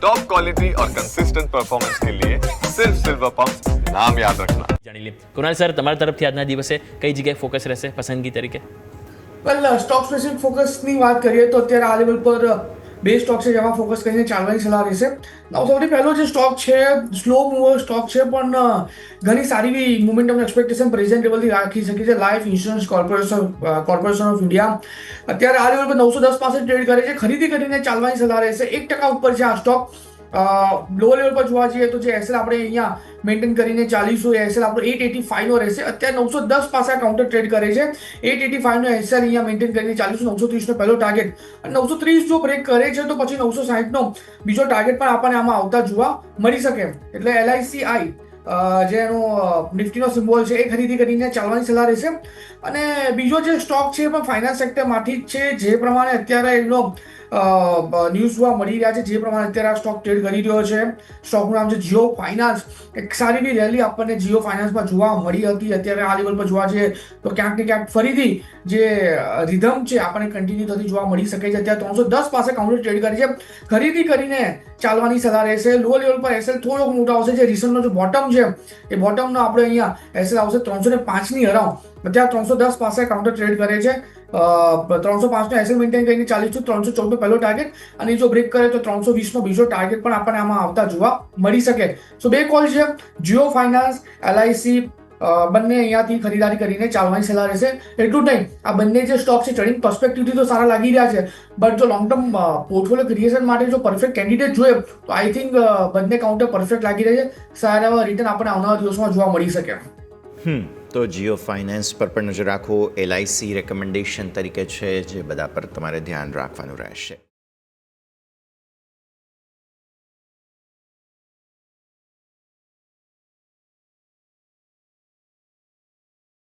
Top quality और consistent performance के लिए सिर्फ सिल्वर पंप नाम याद रखना જાણી લે કુણાલ સર તમારા તરફથી આજના દિવસે કઈ જગ્યાએ ફોકસ રહેશે પસંદગી તરીકે વેલ સ્ટોક સ્પેસિફિક ફોકસની વાત કરીએ તો અત્યારે આ લેવલ પર બે સ્ટોક છે જેમાં ફોકસ કરીને ચાલવાની સલાહ રહેશે. નવ સૌથી પહેલો જે સ્ટોક છે સ્લો મૂવર સ્ટોક છે, પણ ઘણી સારી એવી મુમેન્ટમ એક્સપેક્ટેશન પ્રેઝન્ટ લેવલથી રાખી શકે છે life insurance corporation corporation of India અત્યારે આ લેવલ પર નવસો દસ પાસે ટ્રેડ કરે છે. ખરીદી કરીને ચાલવાની સલાહ રહેશે. એક ટકા ઉપર છે આ સ્ટોક. લો લેવલ પર જોવા જઈએ તો જે એસએલ આપણે અહીંયા મેન્ટેન કરીને ચાલીશું, એ એસએલ આપણો એટ એટી ફાઇવનો રહેશે. અત્યારે નવસો દસ પાસે કાઉન્ટર ટ્રેડ કરે છે. એટ એટી ફાઈવનો એસએલ અહીંયા મેન્ટેન કરીને ચાલીશું, નવસો ત્રીસનો પહેલો ટાર્ગેટ અને નવસો ત્રીસ જો બ્રેક કરે છે તો પછી નવસો સાહીઠનો બીજો ટાર્ગેટ પણ આપણને આમાં આવતા જોવા મળી શકે. એટલે એલઆઈસી આઈ જે એનો નિફ્ટીનો સિમ્બોલ છે એ ખરીદી કરીને ચાલવાની સલાહ રહેશે. અને બીજો જે સ્ટોક છે એ પણ ફાઇનાન્સ સેક્ટરમાંથી જ છે. જે પ્રમાણે અત્યારે એનો ન્યૂઝ જોવા મળી રહ્યા છે, જે પ્રમાણે અત્યારે આ સ્ટોક ટ્રેડ કરી રહ્યો છે. સ્ટોકનું નામ છે જીઓ ફાઇનાન્સ એક સારી એવી રેલી આપણને જીઓ ફાઇનાન્સમાં જોવા મળી હતી. અત્યારે આ લેવલ પર જોવા જઈએ તો ક્યાંક ને ક્યાંક ફરીથી જે રિધમ છે, આપણને કન્ટિન્યુ થતી જોવા મળી શકે છે. અત્યારે ત્રણસો દસ પાસે કાઉન્ટર ટ્રેડ કરી છે. ખરીદી કરીને ચાલવાની સલાહ રહેશે. લો લેવલ પર એસએલ થોડોક મોટો આવશે. જે રિસન્ટનો જે બોટમ છે, એ બોટમનો આપણે અહીંયા એસએલ આવશે ત્રણસો ને પાંચની અરાઉન્ડ અત્યારે ત્રણસો દસ પાસે કાઉન્ટર ટ્રેડ કરે છે. ત્રણસો પાંચનો એસએલ મેન્ટેન કરીને ચાલીશું ત્રણસો ચૌદનો પહેલો ટાર્ગેટ અને જો બ્રેક કરે તો ત્રણસો વીસનો બીજો ટાર્ગેટ પણ આપણને આમાં આવતા જોવા મળી શકે. સો બે કોલ છે. જીઓ ફાઇનાન્સ એલઆઈસી બંને અહીંયાથી ખરીદારી કરીને ચાલવાની સલાહ રહેશે. એટલું નહીં, આ બંને જે સ્ટોક છે ટ્રેડિંગ પર્સપેક્ટિવથી તો સારા લાગી રહ્યા છે. બટ જો લોંગ ટર્મ પોર્ટફોલિયો ક્રિએશન માટે જો પરફેક્ટ કેન્ડિડેટ જોઈએ, તો આઈ થિંક બંને કાઉન્ટર પરફેક્ટ લાગી રહે છે. સારા એવા રિટર્ન આપણને આવનારા દિવસોમાં જોવા મળી શકે. હમ. તો જીઓ ફાઇનાન્સ પર પણ નજર રાખો. એલઆઈસી રેકમેન્ડેશન તરીકે છે, જે બધા પર તમારે ધ્યાન રાખવાનું રહેશે.